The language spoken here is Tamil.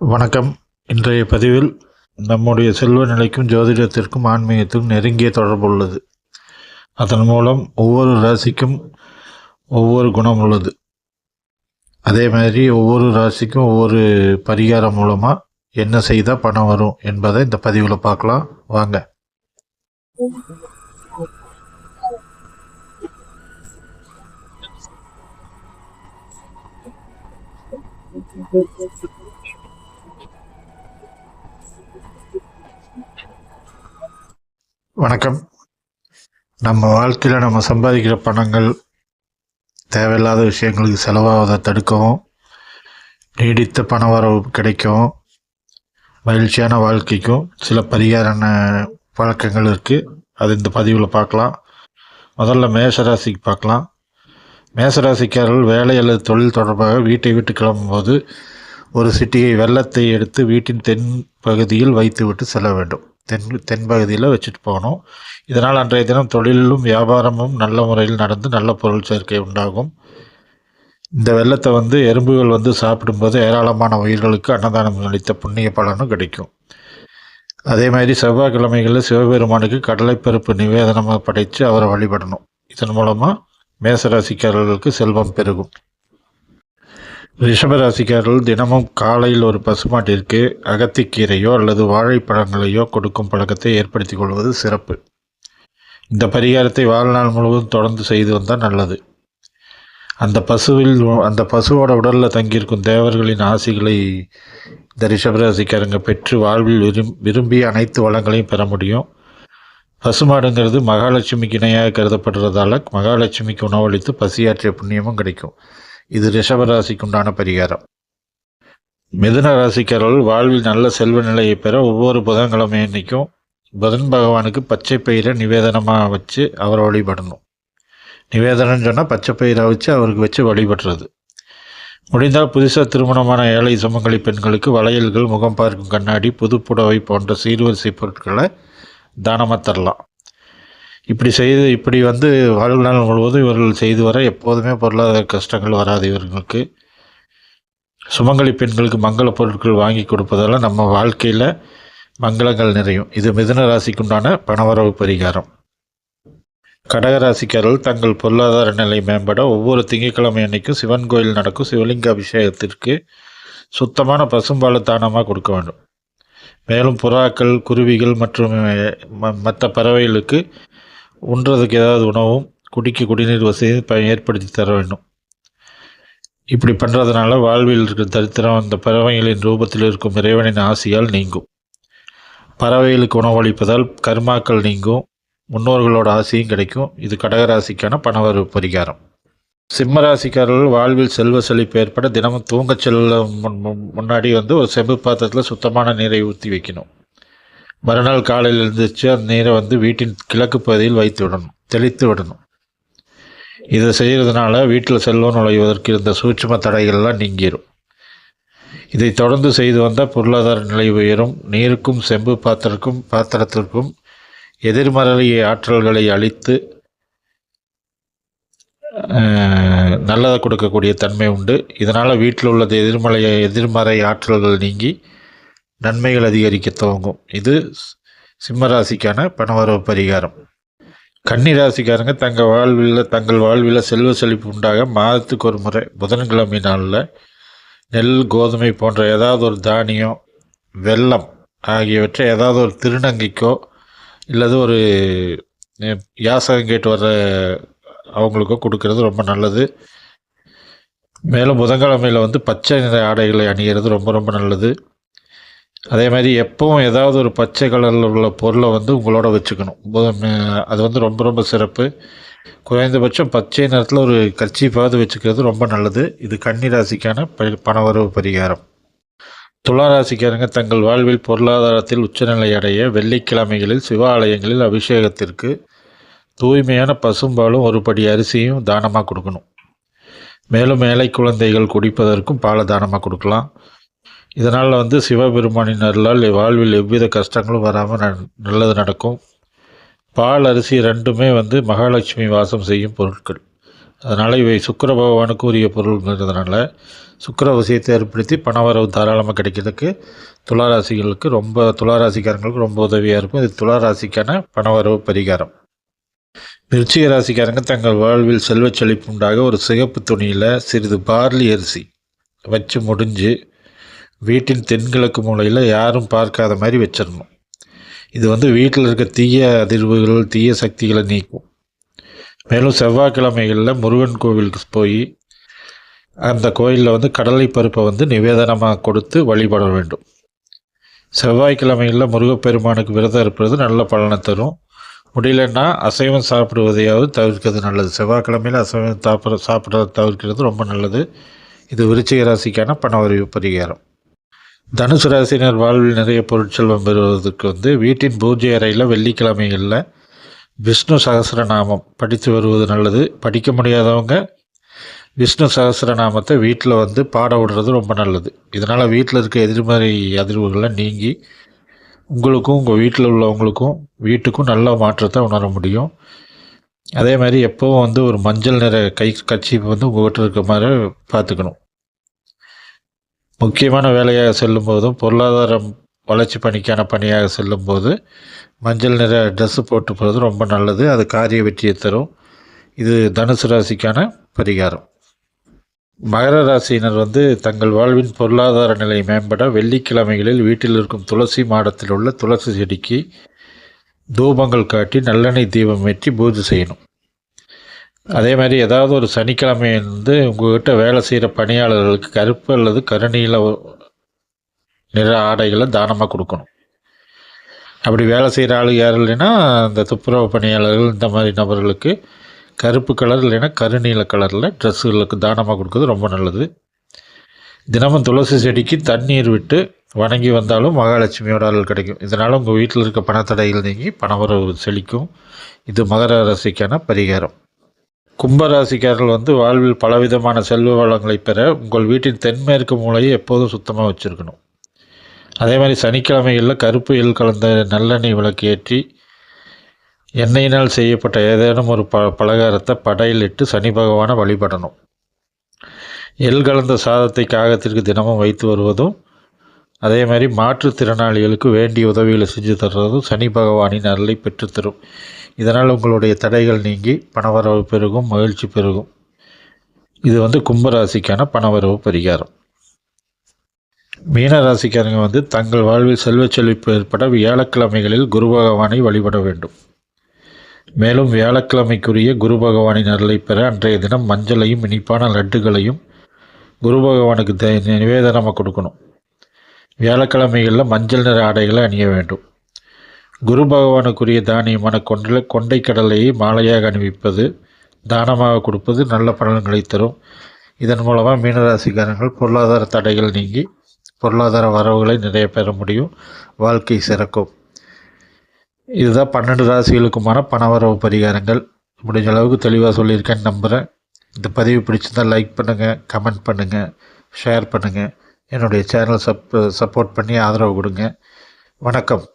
வணக்கம். இன்றைய பதிவில் நம்முடைய செல்வ நிலைக்கும் ஜோதிடத்திற்கும் ஆன்மீகத்திற்கும் நெருங்கிய தொடர்பு உள்ளது. அதன் மூலம் ஒவ்வொரு ராசிக்கும் ஒவ்வொரு குணம் உள்ளது. அதே மாதிரி ஒவ்வொரு ராசிக்கும் ஒவ்வொரு பரிகாரம் மூலமாக என்ன செய்தால் பணம் வரும் என்பதை இந்த பதிவில் பார்க்கலாம். வாங்க. வணக்கம். நம்ம வாழ்க்கையில் நம்ம சம்பாதிக்கிற பணங்கள் தேவையில்லாத விஷயங்களுக்கு செலவாவதை தடுக்கவும் நீடித்த பண வரவு கிடைக்கவும் மகிழ்ச்சியான வாழ்க்கைக்கும் சில பரிகாரான பழக்கங்கள் இருக்குது அது இந்த பதிவில் பார்க்கலாம். முதல்ல மேஷராசிக்கு பார்க்கலாம். மேசராசிக்காரர்கள் வேலை அல்லது தொழில் தொடர்பாக வீட்டை விட்டு கிளம்பும்போது ஒரு சிட்டிகை வெள்ளத்தை எடுத்து வீட்டின் தென் பகுதியில் வைத்துவிட்டு செல்ல வேண்டும். தென் தென்பகுதியில் வச்சுட்டு போகணும். இதனால் அன்றைய தினம் தொழிலும் வியாபாரமும் நல்ல முறையில் நடந்து நல்ல பொருள் சேர்க்கை உண்டாகும். இந்த வெள்ளத்தை வந்து எறும்புகள் வந்து சாப்பிடும்போது ஏராளமான உயிர்களுக்கு அன்னதானம் அளித்த புண்ணிய பலனும் கிடைக்கும். அதே மாதிரி செவ்வாய்க்கிழமைகளில் சிவபெருமானுக்கு கடலைப்பருப்பு நிவேதனமாக படைத்து அவரை வழிபடணும். இதன் மூலமாக மேசராசிக்காரர்களுக்கு செல்வம் பெருகும். ரிஷபராசிக்காரர்கள் தினமும் காலையில் ஒரு பசுமாட்டிற்கு அகத்திக்கீரையோ அல்லது வாழைப்பழங்களையோ கொடுக்கும் பழக்கத்தை ஏற்படுத்திக் கொள்வது சிறப்பு. இந்த பரிகாரத்தை வாழ்நாள் முழுவதும் தொடர்ந்து செய்து வந்தால் நல்லது. அந்த பசுவில் அந்த பசுவோட உடலில் தங்கியிருக்கும் தேவர்களின் ஆசிகளை இந்த ரிஷபராசிக்காரங்க பெற்று வாழ்வில் விரும் விரும்பி அனைத்து வளங்களையும் பெற முடியும். பசுமாடுங்கிறது மகாலட்சுமிக்கு இணையாக கருதப்படுறதால மகாலட்சுமிக்கு உணவளித்து பசியாற்றிய புண்ணியமும் கிடைக்கும். இது ரிஷபராசிக்கு உண்டான பரிகாரம். மிதுன ராசிக்காரர்கள் வாழ்வில் நல்ல செல்வ நிலையை பெற ஒவ்வொரு புதன்கிழமை அன்னைக்கும் புதன் பகவானுக்கு பச்சை பயிரை நிவேதனமாக வச்சு அவரை வழிபடணும். நிவேதனம்னு சொன்னால் பச்சை பயிரை வச்சு அவருக்கு வச்சு வழிபடுறது. முடிந்தால் புதுசாக திருமணமான ஏழை சுமங்கலி பெண்களுக்கு வளையல்கள் முகம் பார்க்கும் கண்ணாடி புதுப்புடவை போன்ற சீர்வரிசை பொருட்களை தானமாக தரலாம். இப்படி செய்து இப்படி வந்து வாழ்நாள் முழுவதும் இவர்கள் செய்து வர எப்போதுமே பொருளாதார கஷ்டங்கள் வராது இவர்களுக்கு. சுமங்கலி பெண்களுக்கு மங்கள பொருட்கள் வாங்கி கொடுப்பதால் நம்ம வாழ்க்கையில் மங்களங்கள் நிறையும். இது மிதுன ராசிக்குண்டான பணவரவு பரிகாரம். கடகராசிக்காரர்கள் தங்கள் பொருளாதார நிலை மேம்பட ஒவ்வொரு திங்கட்கிழமை அன்னைக்கும் சிவன் கோயில் நடக்கும். சிவலிங்க அபிஷேகத்திற்கு சுத்தமான பசும்பாலை தானமாக கொடுக்க வேண்டும். மேலும் புறாக்கள் குருவிகள் மற்றும் மற்ற பறவைகளுக்கு உண்றதுக்கு ஏதாவது உணவும் குடிக்க குடிநீர் வசதியும் ப ஏற்படுத்தி தர வேண்டும். இப்படி பண்ணுறதுனால வாழ்வில் இருக்கிற தரித்திரம் அந்த பறவைகளின் ரூபத்தில் இருக்கும் இறைவனின் ஆசையால் நீங்கும். பறவைகளுக்கு உணவளிப்பதால் கர்மாக்கள் நீங்கும் முன்னோர்களோட ஆசையும் கிடைக்கும். இது கடகராசிக்கான பணவரவு பரிகாரம். சிம்மராசிக்காரர்கள் வாழ்வில் செல்வ செழிப்பு ஏற்பட தினமும் தூங்க செல்ல முன்னாடி வந்து ஒரு செம்பு பாத்திரத்தில் சுத்தமான நீரை ஊற்றி வைக்கணும். மறுநாள் காலையில் எழுந்திரிச்சு அந்த நீரை வந்து வீட்டின் கிழக்கு பகுதியில் வைத்து விடணும் தெளித்து விடணும். இதை செய்கிறதுனால வீட்டில் செல்வம் நுழைவதற்கு இருந்த சூட்சும தடைகள்லாம் நீங்கிடும் இதை தொடர்ந்து செய்து வந்தால் பொருளாதார நிலை உயரும். நீருக்கும் செம்பு பாத்திரக்கும் பாத்திரத்திற்கும் எதிர்மறை ஆற்றல்களை அழித்து நல்லதை கொடுக்கக்கூடிய தன்மை உண்டு. இதனால் வீட்டில் உள்ளது எதிர்மறை எதிர்மறை ஆற்றல்கள் நீங்கி நன்மைகள் அதிகரிக்க துவங்கும். இது சிம்மராசிக்கான பணவரவு பரிகாரம். கன்னி ராசிக்காரங்க தங்கள் வாழ்வில் தங்கள் வாழ்வில் செல்வ செழிப்பு உண்டாக மாதத்துக்கு ஒரு முறை புதன்கிழமை நாளில் நெல் கோதுமை போன்ற ஏதாவது ஒரு தானியம் வெல்லம் ஆகியவற்றை ஏதாவது ஒரு திருநங்கைக்கோ இல்லது ஒரு யாசகம் கேட்டு வர்ற அவங்களுக்கோ கொடுக்கறது ரொம்ப நல்லது. மேலும் புதன்கிழமையில் வந்து பச்சை நிற ஆடைகளை அணிகிறது ரொம்ப ரொம்ப நல்லது. அதே மாதிரி எப்பவும் ஏதாவது ஒரு பச்சை கலரில் உள்ள பொருளை வந்து உங்களோட வச்சுக்கணும். அது வந்து ரொம்ப ரொம்ப சிறப்பு. குறைந்தபட்சம் பச்சை நிறத்தில் ஒரு கர்ச்சிப்பாவது வச்சுக்கிறது ரொம்ப நல்லது. இது கன்னிராசிக்கான பணவரவு பரிகாரம். துளாராசிக்காரங்க தங்கள் வாழ்வில் பொருளாதாரத்தில் உச்சநிலை அடைய வெள்ளிக்கிழமைகளில் சிவ ஆலயங்களில் அபிஷேகத்திற்கு தூய்மையான பசும்பாலும் ஒரு படி அரிசியும் தானமாக கொடுக்கணும். மேலும் ஏழை குழந்தைகள் குடிப்பதற்கும் பாலை தானமாக கொடுக்கலாம். இதனால் வந்து சிவபெருமானின் அருளால் வாழ்வில் எவ்வித கஷ்டங்களும் வராமல் நல்லது நடக்கும். பால் அரிசி ரெண்டுமே வந்து மகாலட்சுமி வாசம் செய்யும் பொருட்கள். அதனால் இவை சுக்கர பகவானுக்கு உரிய பொருள்ங்கிறதுனால சுக்கர விஷயத்தை ஏற்படுத்தி பணவரவு தாராளமாக கிடைக்கிறதுக்கு துளாராசிகளுக்கு ரொம்ப துளாராசிக்காரங்களுக்கு ரொம்ப உதவியாக இருக்கும். இது துளாராசிக்கான பணவரவு பரிகாரம். விருச்சிக ராசிக்காரங்க தங்கள் வாழ்வில் செல்வச் செழிப்புண்டாக ஒரு சிகப்பு துணியில் சிறிது பார்லி அரிசி வச்சு முடிஞ்சு வீட்டின் தென்கிழக்கு மூலையில் யாரும் பார்க்காத மாதிரி வச்சிடணும். இது வந்து வீட்டில் இருக்க தீய அதிர்வுகள் தீய சக்திகளை நீக்கும். மேலும் செவ்வாய்க்கிழமைகளில் முருகன் கோவிலுக்கு போய் அந்த கோயிலில் வந்து கடலை பருப்பை வந்து நிவேதனமாக கொடுத்து வழிபட வேண்டும். செவ்வாய்க்கிழமைகளில் முருகப்பெருமானுக்கு விரதம் இருப்பது நல்ல பலனை தரும். முடியலன்னா அசைவம் சாப்பிடுவதையாவது தவிர்க்கிறது நல்லது. செவ்வாய்க்கிழமையில் அசைவம் சாப்பிட சாப்பிட்றத தவிர்க்கிறது ரொம்ப நல்லது. இது விருச்சிக ராசிக்கான பணவரிவு பரிகாரம். தனுசு ராசினர் வாழ்வில் நிறைய பொருட்செல்வம் பெறுவதற்கு வந்து வீட்டின் பூஜை அறையில் வெள்ளிக்கிழமைகளில் விஷ்ணு சகசிரநாமம் படித்து வருவது நல்லது. படிக்க முடியாதவங்க விஷ்ணு சகசிரநாமத்தை வீட்டில் வந்து பாட விடுறது ரொம்ப நல்லது. இதனால் வீட்டில் இருக்க எதிர்மறை அதிர்வுகளை நீங்கி உங்களுக்கும் உங்கள் வீட்டில் உள்ளவங்களுக்கும் வீட்டுக்கும் நல்ல மாற்றத்தை உணர முடியும். அதே மாதிரி எப்போவும் வந்து ஒரு மஞ்சள் நிற கை கட்சி வந்து உங்கள் வீட்டில் இருக்க மாதிரி பார்த்துக்கணும். முக்கியமான வேலையாக செல்லும் போதும் பொருளாதாரம் வளர்ச்சி பணிக்கான பணியாக செல்லும்போது மஞ்சள் நிற ட்ரெஸ்ஸு போட்டு போகிறது ரொம்ப நல்லது. அது காரிய வெற்றியை தரும். இது தனுசு ராசிக்கான பரிகாரம். மகர ராசியினர் வந்து தங்கள் வாழ்வின் பொருளாதார நிலை மேம்பட வெள்ளிக்கிழமைகளில் வீட்டில் இருக்கும் துளசி மாடத்தில் உள்ள துளசி செடிக்கு தூபங்கள் காட்டி நல்லெண்ணெய் தீபம் ஏற்றி பூஜை செய்யணும். அதே மாதிரி ஏதாவது ஒரு சனிக்கிழமை வந்து உங்கள்கிட்ட வேலை செய்கிற பணியாளர்களுக்கு கருப்பு அல்லது கருணியில் நிற ஆடைகளை தானமாக கொடுக்கணும். அப்படி வேலை செய்கிற ஆள் யார் இல்லைன்னா அந்த துப்புரவு பணியாளர்கள் இந்த மாதிரி நபர்களுக்கு கருப்பு கலர் இல்லைன்னா கருநீல கலரில் ட்ரெஸ்ஸுகளுக்கு தானமாக கொடுக்குறது ரொம்ப நல்லது. தினமும் துளசி செடிக்கு தண்ணீர் விட்டு வணங்கி வந்தாலும் மகாலட்சுமியோட அருள் கிடைக்கும். இதனால் உங்கள் வீட்டில் இருக்க பணத்தடைகள் நீங்கி பணவரவு செழிக்கும். இது மகர ராசிக்கான பரிகாரம். கும்பராசிக்காரர்கள் வந்து வாழ்வில் பலவிதமான செல்வ வளங்களை பெற உங்கள் வீட்டின் தென்மேற்கு மூலையை எப்போதும் சுத்தமாக வச்சுருக்கணும். அதே மாதிரி சனிக்கிழமைகளில் கருப்பு எள் கலந்த நல்லெண்ணெய் விளக்கு ஏற்றி எண்ணெயினால் செய்யப்பட்ட ஏதேனும் ஒரு ப பலகாரத்தை படையில் இட்டு சனி பகவானை வழிபடணும். எள் கலந்த சாதத்தை காகத்திற்கு தினமும் வைத்து வருவதும் அதே மாதிரி மாற்றுத்திறனாளிகளுக்கு வேண்டிய உதவிகளை செஞ்சு தர்றதும் சனி பகவானின் அருளை பெற்றுத்தரும். இதனால் உங்களுடைய தடைகள் நீங்கி பணவரவு பெருகும் மகிழ்ச்சி பெருகும். இது வந்து கும்பராசிக்கான பணவரவு பரிகாரம். மீன ராசிக்காரங்க வந்து தங்கள் வாழ்வில் செல்வச் செழிப்பு ஏற்பட வியாழக்கிழமைகளில் குரு பகவானை வழிபட வேண்டும். மேலும் வியாழக்கிழமைக்குரிய குரு பகவானின் அருளை பெற அன்றைய தினம் மஞ்சளையும் இனிப்பான லட்டுகளையும் குரு பகவானுக்கு நிவேதனமாக கொடுக்கணும். வியாழக்கிழமைகளில் மஞ்சள் நிற ஆடைகளை அணிய வேண்டும். குரு பகவானுக்குரிய தானியமான கொண்டல கொண்டை கடலையை மாலையாக அணிவிப்பது தானமாக கொடுப்பது நல்ல பலன்களை தரும். இதன் மூலமாக மீனராசிக்காரர்கள் பொருளாதார தடைகள் நீங்கி பொருளாதார வரவுகளை நிறைய பெற முடியும். வாழ்க்கை சிறக்கும். இதுதான் பன்னெண்டு ராசிகளுக்குமான பணவரவு பரிகாரங்கள். முடிஞ்ச அளவுக்கு தெளிவாக சொல்லியிருக்கேன்னு நம்புகிறேன் இந்த பதிவு பிடிச்சிருந்தால் லைக் பண்ணுங்கள் கமெண்ட் பண்ணுங்கள் ஷேர் பண்ணுங்கள் என்னுடைய சேனல் சப் சப்போர்ட் பண்ணி ஆதரவு கொடுங்க. வணக்கம்.